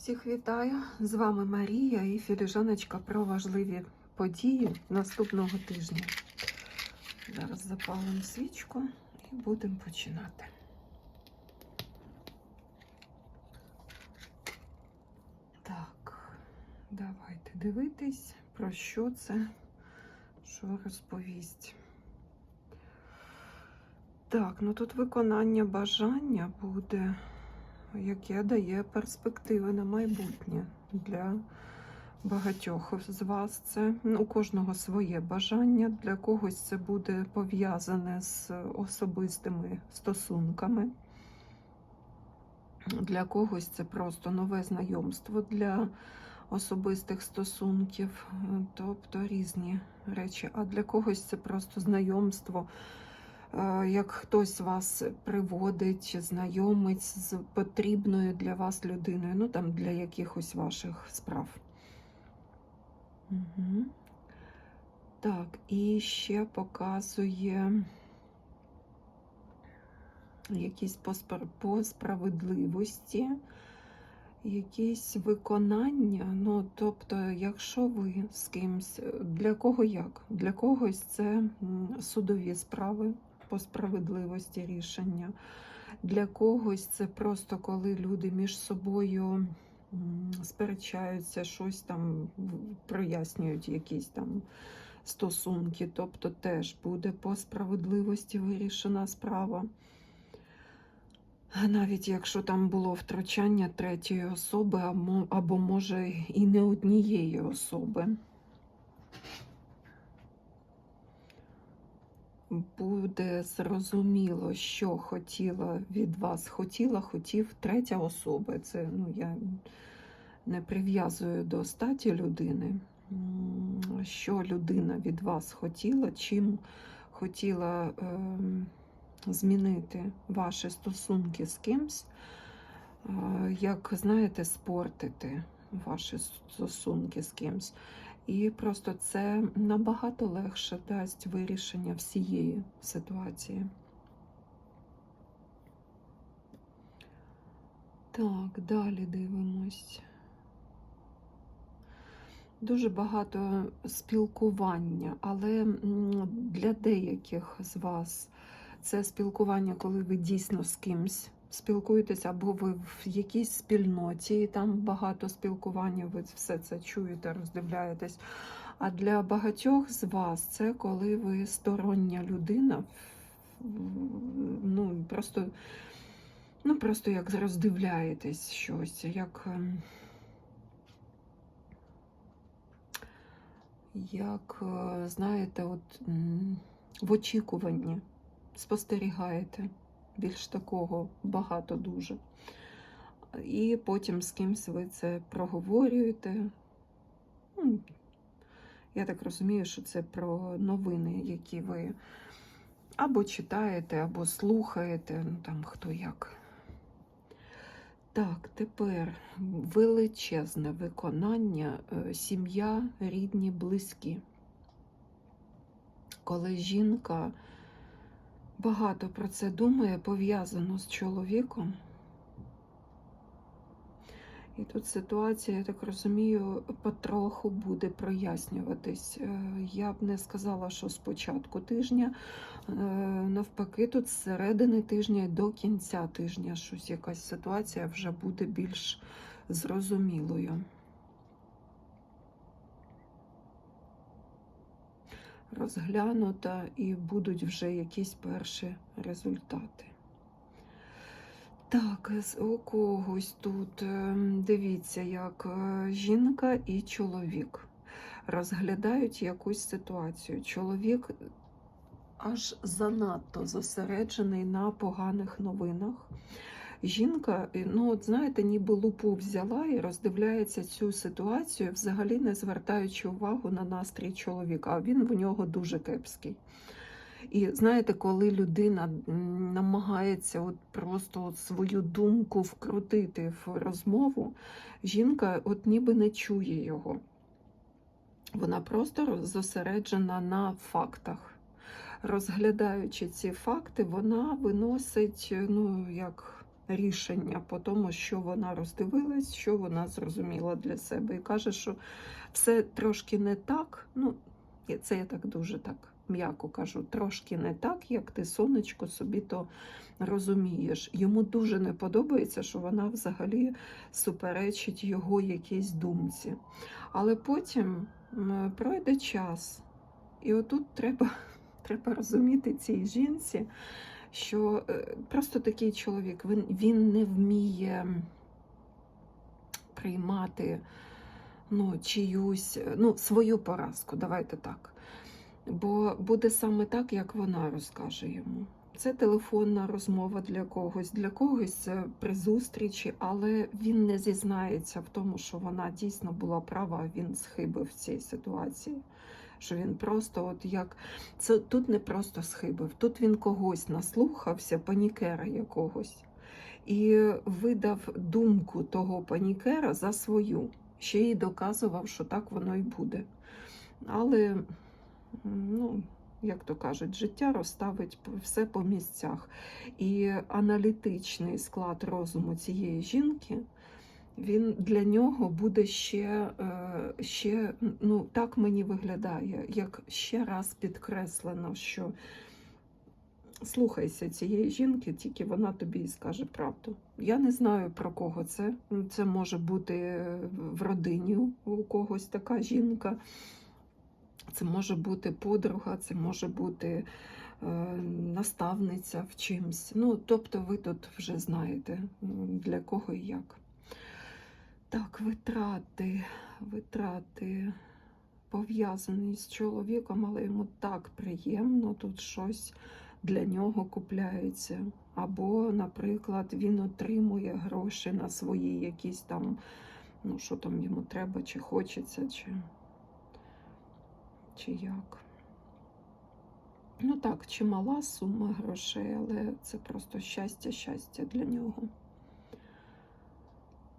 Всіх вітаю! З вами Марія і філіжаночка про важливі події наступного тижня. Зараз запалимо свічку і будемо починати. Так, давайте дивитись, про що це, що розповість. Так, ну тут виконання бажання буде яке дає перспективи на майбутнє для багатьох з вас. Це ну, у кожного своє бажання. Для когось це буде пов'язане з особистими стосунками. Для когось це просто нове знайомство для особистих стосунків, тобто різні речі. А для когось це просто знайомство як хтось вас приводить, знайомить з потрібною для вас людиною, ну там для якихось ваших справ. Угу. Так, і ще показує якісь по справедливості, якісь виконання. Ну, тобто, якщо ви з кимсь, для кого як? Для когось це судові справи по справедливості рішення. Для когось це просто коли люди між собою сперечаються, щось там прояснюють якісь там стосунки, тобто теж буде по справедливості вирішена справа. Навіть якщо там було втручання третьої особи, або, може, і не однієї особи. Буде зрозуміло, що хотіла від вас, хотіла, хотів третя особа. Це ну, я не прив'язую до статі людини, що людина від вас хотіла, чим хотіла е, змінити ваші стосунки з кимсь, е, як, знаєте, спортити ваші стосунки з кимсь. І просто це набагато легше дасть вирішення всієї ситуації. Так, далі дивимось. Дуже багато спілкування, але для деяких з вас це спілкування, коли ви дійсно з кимсь спілкуєтесь, або ви в якійсь спільноті, і там багато спілкування, ви все це чуєте, роздивляєтесь. А для багатьох з вас це коли ви стороння людина, ну просто ну просто як роздивляєтесь щось, як ем, як, е, знаєте, от в очікуванні спостерігаєте більш такого багато дуже. І потім з кимсь ви це проговорюєте. Ну, я так розумію, що це про новини, які ви або читаєте, або слухаєте, ну там хто як. Так, тепер величезне виконання е, сім'я, рідні, близькі. Коли жінка багато про це думає, пов'язано з чоловіком. І тут ситуація, я так розумію, потроху буде прояснюватись. Е, я б не сказала, що з початку тижня, е, навпаки, тут з середини тижня до кінця тижня щось якась ситуація вже буде більш зрозумілою. Розглянута і будуть вже якісь перші результати. Так, у когось тут ем, дивіться, як е, жінка і чоловік розглядають якусь ситуацію. Чоловік аж занадто зосереджений на поганих новинах. Жінка, ну от знаєте, ніби лупу взяла і роздивляється цю ситуацію, взагалі не звертаючи увагу на настрій чоловіка, а він в нього дуже кепський. І знаєте, коли людина намагається от просто от свою думку вкрутити в розмову, жінка от ніби не чує його. Вона просто зосереджена на фактах. Розглядаючи ці факти, вона виносить, ну, як рішення по тому, що вона роздивилась, що вона зрозуміла для себе. І каже, що все трошки не так. Ну, це я так дуже так м'яко кажу, трошки не так, як ти сонечко собі то розумієш. Йому дуже не подобається, що вона взагалі суперечить його якійсь думці. Але потім пройде час, і отут треба, треба розуміти цій жінці, що е, просто такий чоловік він, він не вміє приймати ну, чиюсь, ну, свою поразку, давайте так. Бо буде саме так, як вона розкаже йому. Це телефонна розмова для когось, для когось це при зустрічі, але він не зізнається в тому, що вона дійсно була права, він схибив в цій ситуації. Що він просто, от як це тут не просто схибив, тут він когось наслухався, панікера якогось, і видав думку того панікера за свою. Ще й доказував, що так воно і буде. Але, ну, як то кажуть, життя розставить все по місцях. І аналітичний склад розуму цієї жінки, він для нього буде ще, е, ще ну, так мені виглядає, як ще раз підкреслено, що слухайся цієї жінки, тільки вона тобі і скаже правду. Я не знаю про кого це. Це може бути в родині у когось така жінка. Це може бути подруга, це може бути е, наставниця в чимсь. Ну, тобто, ви тут вже знаєте, для кого і як. Так, витрати, витрати пов'язані з чоловіком, але йому так приємно, тут щось для нього купляється. Або, наприклад, він отримує гроші на свої якісь там, ну що там йому треба, чи хочеться, чи чи як. Ну так, чимала сума грошей, але це просто щастя, щастя для нього.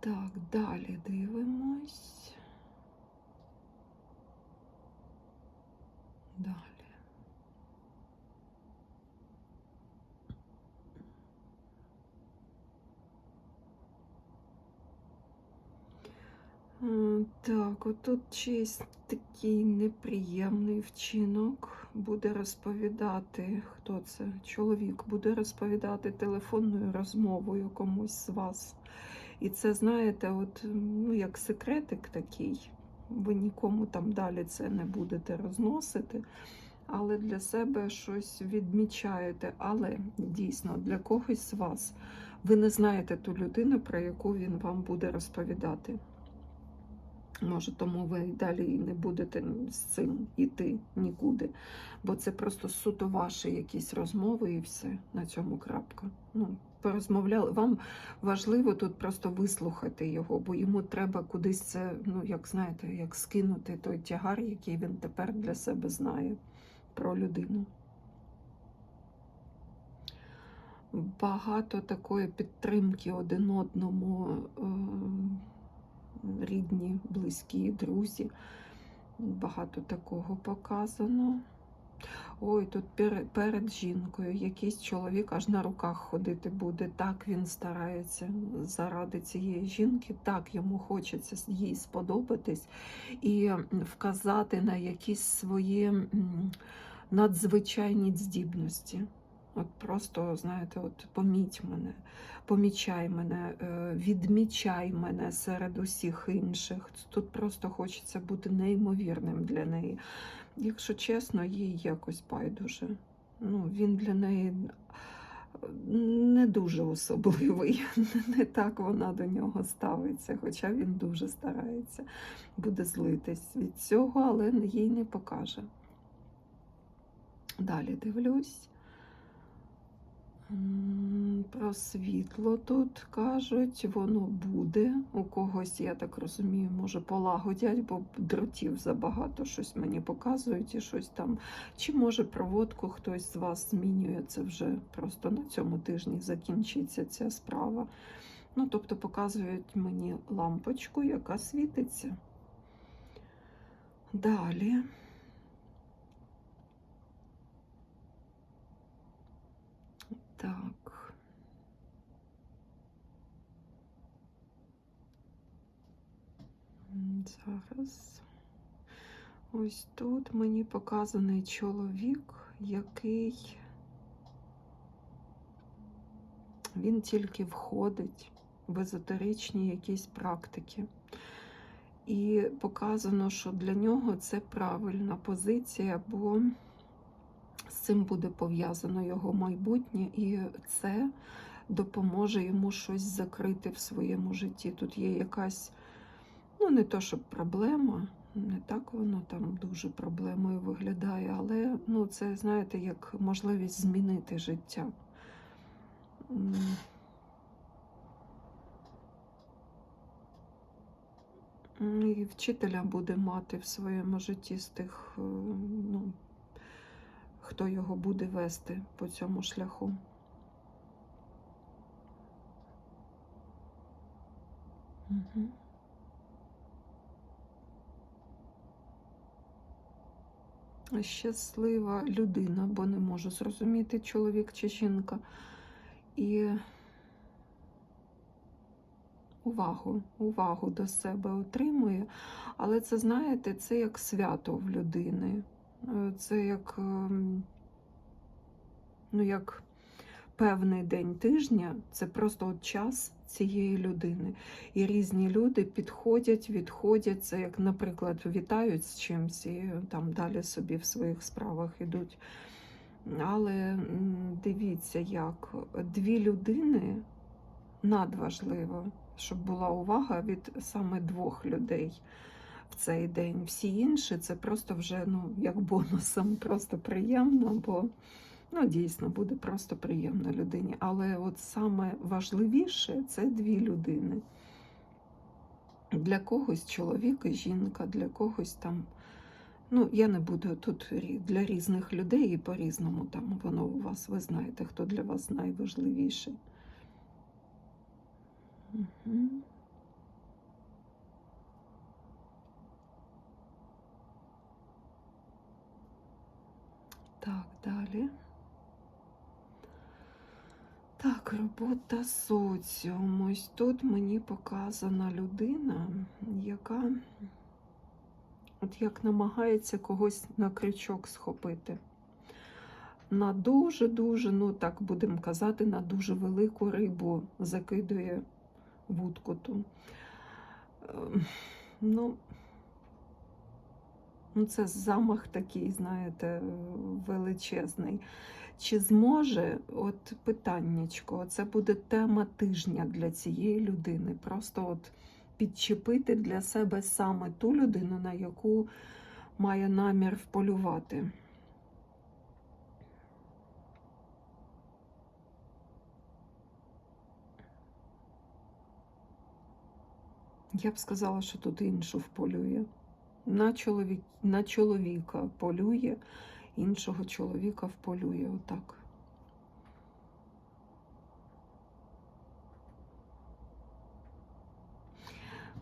Так, далі дивимось. Далі. М, Так, отут чийсь такий неприємний вчинок буде розповідати, хто це? Чоловік буде розповідати телефонною розмовою комусь з вас. І це, знаєте, от, ну, як секретик такий. Ви нікому там далі це не будете розносити, але для себе щось відмічаєте. Але дійсно для когось з вас ви не знаєте ту людину, про яку він вам буде розповідати. Може, тому ви далі і не будете з цим іти нікуди. Бо це просто суто ваші якісь розмови і все. На цьому крапка. Ну, порозмовляли. Вам важливо тут просто вислухати його, бо йому треба кудись це, ну, як знаєте, як скинути той тягар, який він тепер для себе знає про людину. Багато такої підтримки один одному. Е рідні, близькі, друзі. Багато такого показано. Ой, тут перед жінкою якийсь чоловік аж на руках ходити буде. Так він старається заради цієї жінки, так йому хочеться їй сподобатись і вказати на якісь свої надзвичайні здібності. От просто, знаєте, от поміть мене, помічай мене, е, відмічай мене серед усіх інших. Тут просто хочеться бути неймовірним для неї. Якщо чесно, їй якось байдуже. Ну, Він для неї не дуже особливий. Не так вона до нього ставиться, хоча він дуже старається, буде злитись від цього, але їй не покаже. Далі дивлюсь. Про світло тут кажуть, воно буде. У когось, я так розумію, може полагодять, бо дротів забагато щось мені показують і щось там. Чи може проводку хтось з вас змінює це вже просто на цьому тижні закінчиться ця справа. Ну, тобто показують мені лампочку, яка світиться. Далі. Так. Зараз. Ось тут мені показаний чоловік, який він тільки входить в езотеричні якісь практики. І показано, що для нього це правильна позиція, бо цим буде пов'язано його майбутнє, і це допоможе йому щось закрити в своєму житті. Тут є якась, ну не то, щоб проблема, не так воно там дуже проблемою виглядає, але ну, це, знаєте, як можливість змінити життя. І вчителя буде мати в своєму житті з тих, е, ну, хто його буде вести по цьому шляху. Угу. Щаслива людина, бо не можу зрозуміти, чоловік чи жінка. І увагу, увагу до себе отримує. Але це, знаєте, це як свято в людини. Е, Це як, ем, ну, як певний день тижня, це просто от час цієї людини. І різні люди підходять, відходять. Це як, наприклад, вітають з чимсь і там далі собі в своїх справах ідуть. Але дивіться, як дві людини надважливо, щоб була увага від саме двох людей в цей день. Всі інші це просто вже ну, як бонусом, просто приємно, бо ну, дійсно буде просто приємно людині. Але от саме важливіше це дві людини. Для когось чоловік і жінка, для когось там. Ну, я не буду тут для різних людей і по-різному там воно у вас, ви знаєте, хто для вас найважливіший. Угу. Так, далі. Так, робота соціум. Ось тут мені показана людина, яка от як намагається когось на крючок схопити. На дуже-дуже, ну так будемо казати, на дуже велику рибу закидує вудку. Ем, Ну, ну, це замах такий, знаєте, величезний. Чи зможе, от питаннячко, це буде тема тижня для цієї людини. Просто от підчепити для себе саме ту людину, на яку має намір вполювати. Я б сказала, що тут іншу вполює. На, чоловік, на чоловіка полює, іншого чоловіка вполює. Отак.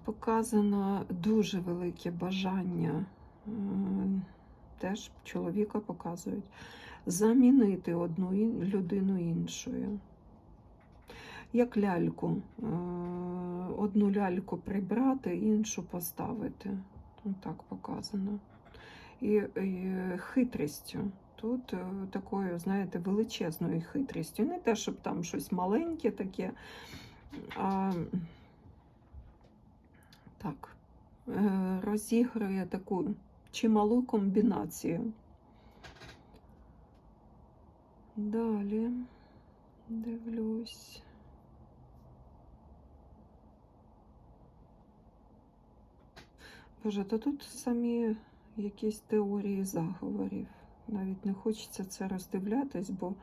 Показано дуже велике бажання, теж чоловіка показують, замінити одну людину іншою. Як ляльку. Е, Одну ляльку прибрати, іншу поставити. Так показано. І, і хитрістю. Тут е, такою, знаєте, величезною хитрістю. Не те, щоб там щось маленьке таке, а так, е, розігрує таку чималу комбінацію. Далі дивлюсь. Боже, то тут самі якісь теорії заговорів. Навіть не хочеться це роздивлятись, бо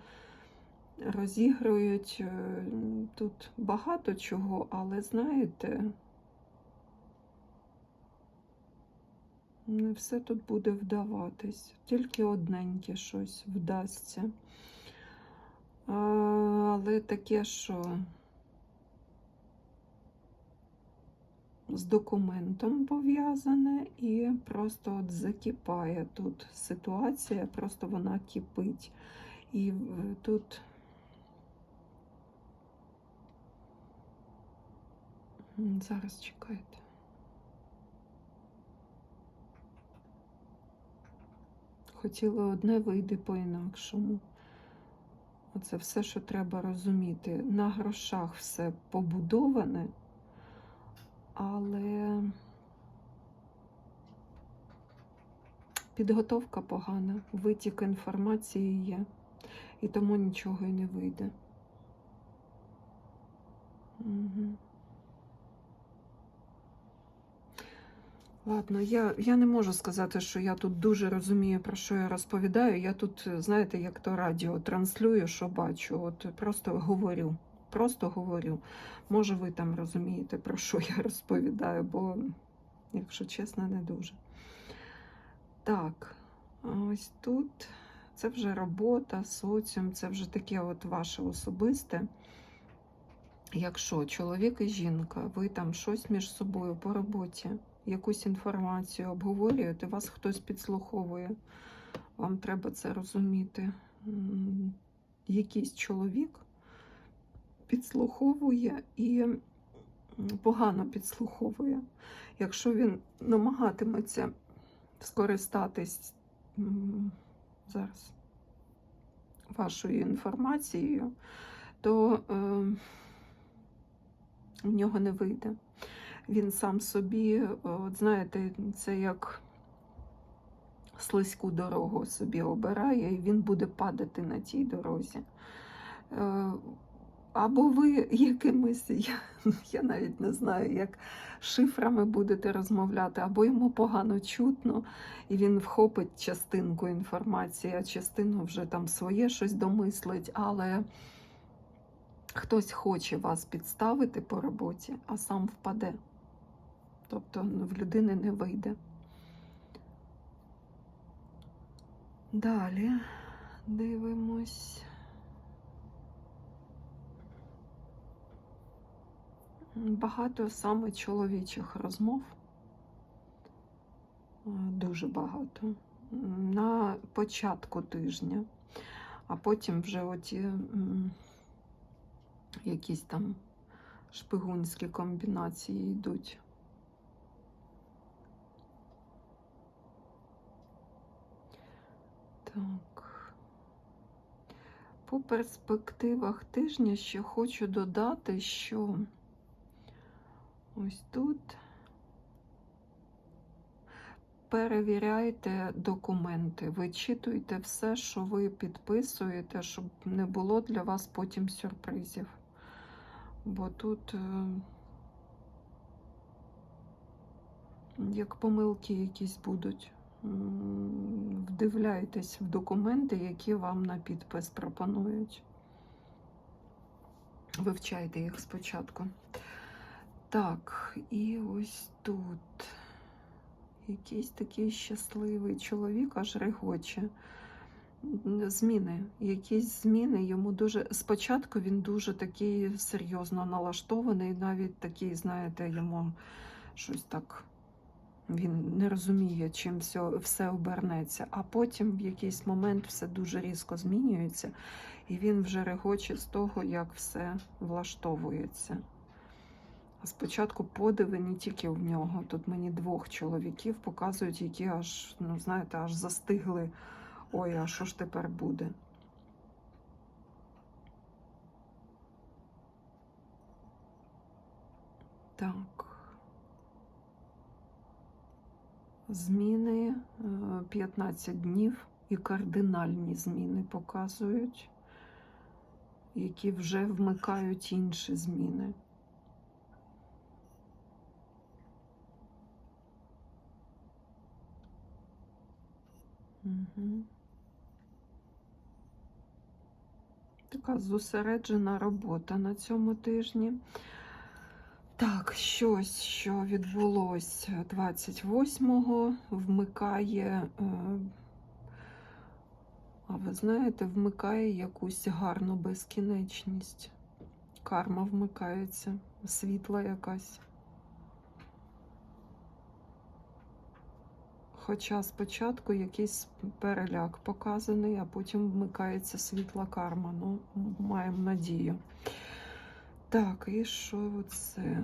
розігрують е, тут багато чого, але знаєте, не все тут буде вдаватись, тільки одненьке щось вдасться. Але таке, що з документом пов'язане, і просто от закіпає тут ситуація, просто вона кипить. І тут зараз чекайте. Хотіла одне вийде по-інакшому. Оце все, що треба розуміти. На грошах все побудоване але підготовка погана, витік інформації є, і тому нічого і не вийде. Угу. Ладно, я, я не можу сказати, що я тут дуже розумію, про що я розповідаю. Я тут, знаєте, як то радіо транслюю, що бачу. От просто говорю. Просто говорю. Може, ви там розумієте, про що я розповідаю, бо, якщо чесно, не дуже. Так, ось тут це вже робота, соціум, це вже таке от ваше особисте. Якщо чоловік і жінка, ви там щось між собою по роботі, якусь інформацію обговорюєте, вас хтось підслуховує, вам треба це розуміти. Якийсь чоловік підслуховує і погано підслуховує. Якщо він намагатиметься скористатись зараз вашою інформацією, то е, в нього не вийде. Він сам собі, от знаєте, це як слизьку дорогу собі обирає, і він буде падати на тій дорозі. Е, Або ви якимись, я, я навіть не знаю, як шифрами будете розмовляти, або йому погано чутно, і він вхопить частинку інформації, а частину вже там своє щось домислить, але хтось хоче вас підставити по роботі, а сам впаде. Тобто ну, в людини не вийде. Далі дивимось. Багато саме чоловічих розмов. Е, Дуже багато. На початку тижня, а потім вже оті якісь там шпигунські комбінації йдуть. Так. По перспективах тижня ще хочу додати, що ось тут перевіряйте документи, вичитуйте все, що ви підписуєте, щоб не було для вас потім сюрпризів. Бо тут е, як помилки якісь будуть. Вдивляйтесь в документи, які вам на підпис пропонують. Вивчайте їх спочатку. Так, і ось тут якийсь такий щасливий чоловік аж регоче. Зміни, якісь зміни йому дуже. Спочатку він дуже такий серйозно налаштований, навіть такий, знаєте, йому щось так. Він не розуміє, чим все, все обернеться, а потім в якийсь момент все дуже різко змінюється, і він вже регоче з того, як все влаштовується. Спочатку подиви не тільки в нього. Тут мені двох чоловіків показують, які аж, ну знаєте, аж застигли. Ой, а що ж тепер буде? Так. Зміни е, 15 днів і кардинальні зміни показують, які вже вмикають інші зміни. Така зосереджена робота на цьому тижні. Так, щось, що відбулось 28-го, вмикає, е, а ви знаєте, вмикає якусь гарну безкінечність. Карма вмикається, світла якась. Хоча спочатку якийсь переляк показаний, а потім вмикається світла карма. Ну, маємо надію. Так, і що це?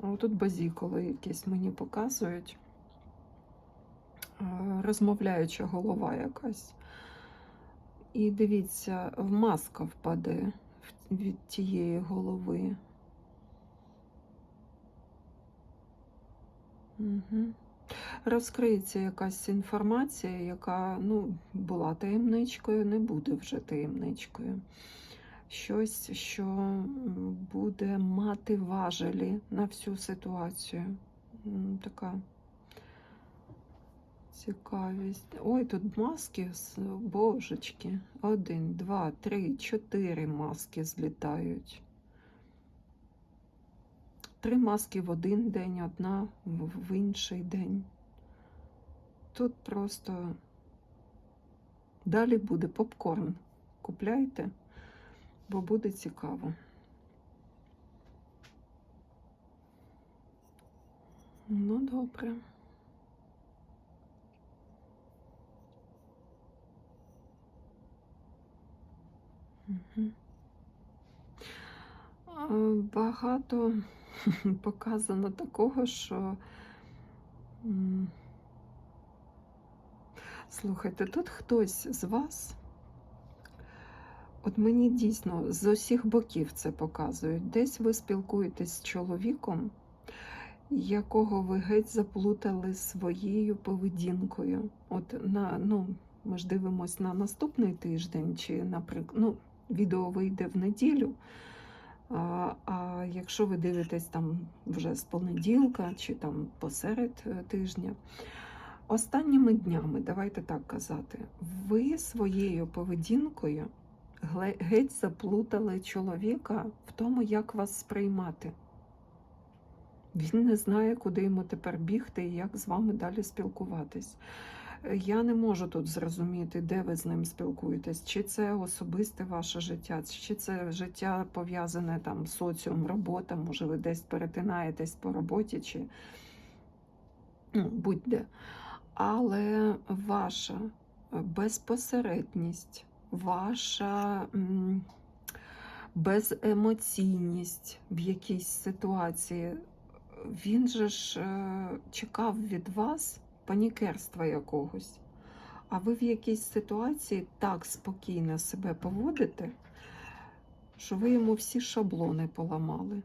О, тут базіколи якісь мені показують. е, розмовляюча голова якась. І дивіться, в маска впаде від тієї голови. Розкриється якась інформація, яка ну, була таємничкою, не буде вже таємничкою. Щось, що буде мати важелі на всю ситуацію. Така цікавість. Ой, тут маски, божечки. Один, два, три, чотири маски злітають. Три маски в один день, одна в інший день. Тут просто далі буде попкорн. Купляйте, бо буде цікаво. Ну, добре. Мгм. А, Багато показано такого, що слухайте, тут хтось з вас, от мені дійсно з усіх боків це показують. Десь ви спілкуєтесь з чоловіком, якого ви геть заплутали своєю поведінкою. От на, ну, ми ж дивимось на наступний тиждень, чи, наприклад, ну, відео вийде в неділю. А, а якщо ви дивитесь там вже з понеділка чи там посеред е, тижня, останніми днями, давайте так казати, ви своєю поведінкою геть заплутали чоловіка в тому, як вас сприймати. Він не знає, куди йому тепер бігти і як з вами далі спілкуватись. Я не можу тут зрозуміти, де ви з ним спілкуєтесь, чи це особисте ваше життя, чи це життя пов'язане там соціум, робота, може ви десь перетинаєтесь по роботі, чи ну, будь-де. Але ваша е, безпосередність, ваша беземоційність в якійсь ситуації, він же ж е, чекав від вас панікерства якогось. А ви в якійсь ситуації так спокійно себе поводите, що ви йому всі шаблони поламали.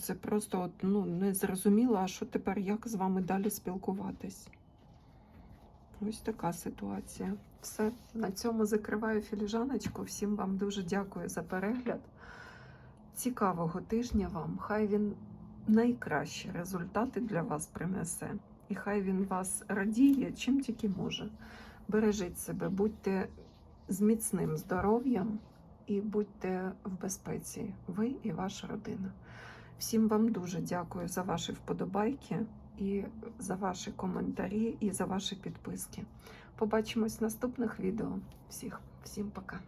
Це просто от, ну, не зрозуміло, а що тепер, як з вами далі спілкуватись. Ось така ситуація. Все, на цьому закриваю філіжаночку. Всім вам дуже дякую за перегляд. Цікавого тижня вам. Хай він найкращі результати для вас принесе. І хай він вас радіє, чим тільки може. Бережіть себе, будьте з міцним здоров'ям і будьте в безпеці, ви і ваша родина. Всім вам дуже дякую за ваші вподобайки і за ваші коментарі, і за ваші підписки. Побачимось в наступних відео. Всіх, всім пока.